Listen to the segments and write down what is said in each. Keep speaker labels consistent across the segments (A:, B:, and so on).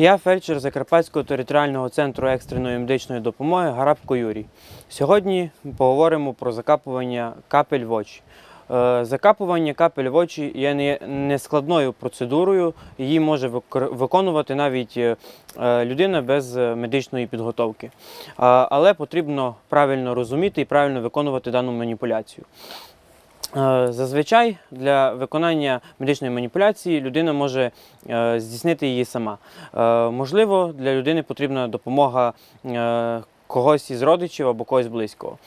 A: Я фельдшер Закарпатського територіального центру екстреної медичної допомоги Гарабко Юрій. Сьогодні поговоримо про закапування капель в очі. Е, Закапування капель в очі є нескладною процедурою. Її може виконувати навіть е, е, людина без медичної підготовки. Але потрібно правильно розуміти і правильно виконувати дану маніпуляцію. Е, Зазвичай для виконання медичної маніпуляції людина може е, здійснити її сама. Е, Можливо, для людини потрібна допомога когось із родичів або когось близького.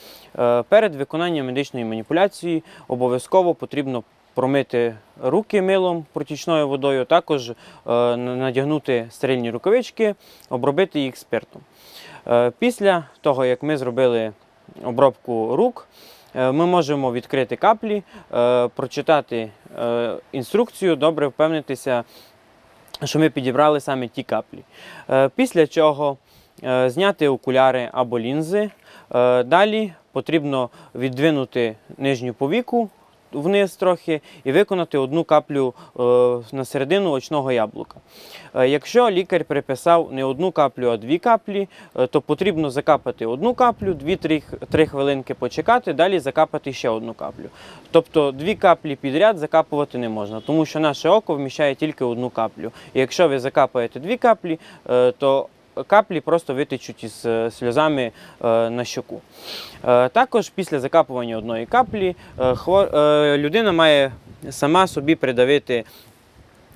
A: Перед виконанням медичної маніпуляції обов'язково потрібно промити руки милом протічною водою, також надягнути стерильні рукавички, обробити їх спиртом. Після того, як ми зробили обробку рук, ми можемо відкрити каплі, е, прочитати е, інструкцію, добре впевнитися, що ми підібрали саме ті каплі. Е, Після чого е, зняти окуляри або лінзи. Е, Далі потрібно віддвинути нижню повіку вниз трохи і виконати одну каплю е, на середину очного яблука. Е, Якщо лікар приписав не одну каплю, а дві каплі, е, то потрібно закапати одну каплю, 2-3 хвилинки почекати, далі закапати ще одну каплю. Тобто дві каплі підряд закапувати не можна, тому що наше око вміщає тільки одну каплю. І якщо ви закапаєте дві каплі, то каплі просто витечуть із е, сльозами е, на щоку. Е, Також після закапування одної каплі людина має сама собі придавити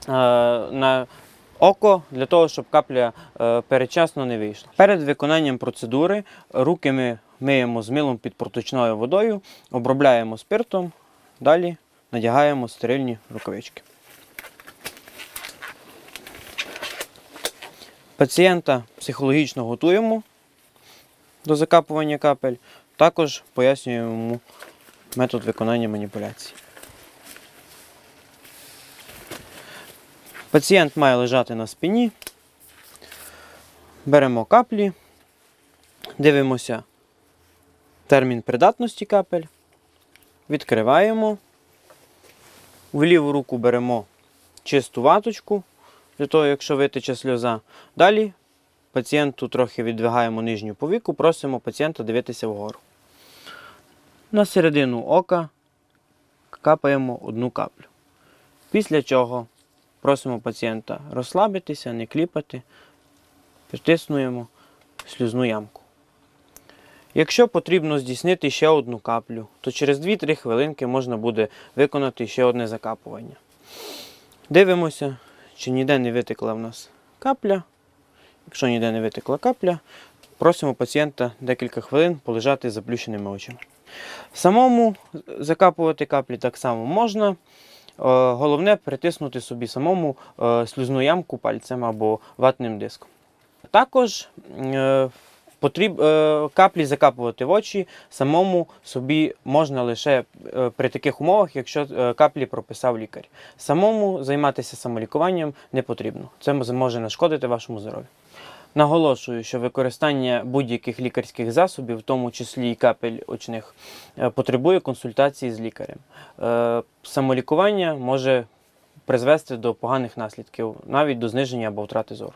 A: на око для того, щоб капля передчасно не вийшла. Перед виконанням процедури руки ми миємо з милом під проточною водою, обробляємо спиртом, далі надягаємо стерильні рукавички. Пацієнта психологічно готуємо до закапування капель, також пояснюємо йому метод виконання маніпуляцій. Пацієнт має лежати на спині. Беремо каплі, дивимося термін придатності капель, відкриваємо. В ліву руку беремо чисту ваточку, для того, якщо витече сльоза. Далі пацієнту трохи віддвигаємо нижню повіку, просимо пацієнта дивитися вгору. На середину ока капаємо одну каплю. Після чого просимо пацієнта розслабитися, не кліпати, притиснуємо слюзну ямку. Якщо потрібно здійснити ще одну каплю, то через 2-3 хвилинки можна буде виконати ще одне закапування. Дивимося, чи ніде не витекла в нас капля. Якщо ніде не витекла капля, просимо пацієнта декілька хвилин полежати з заплющеними очима. Самому закапувати каплі так само можна. Е, Головне притиснути собі самому е, слюзну ямку пальцем або ватним диском. Також е, потріб, е, каплі закапувати в очі самому собі можна лише е, при таких умовах, якщо е, каплі прописав лікар. Самому займатися самолікуванням не потрібно. Це може нашкодити вашому здоров'ю. Наголошую, що використання будь-яких лікарських засобів, в тому числі і капель очних, потребує консультації з лікарем. Самолікування може призвести до поганих наслідків, навіть до зниження або втрати зору.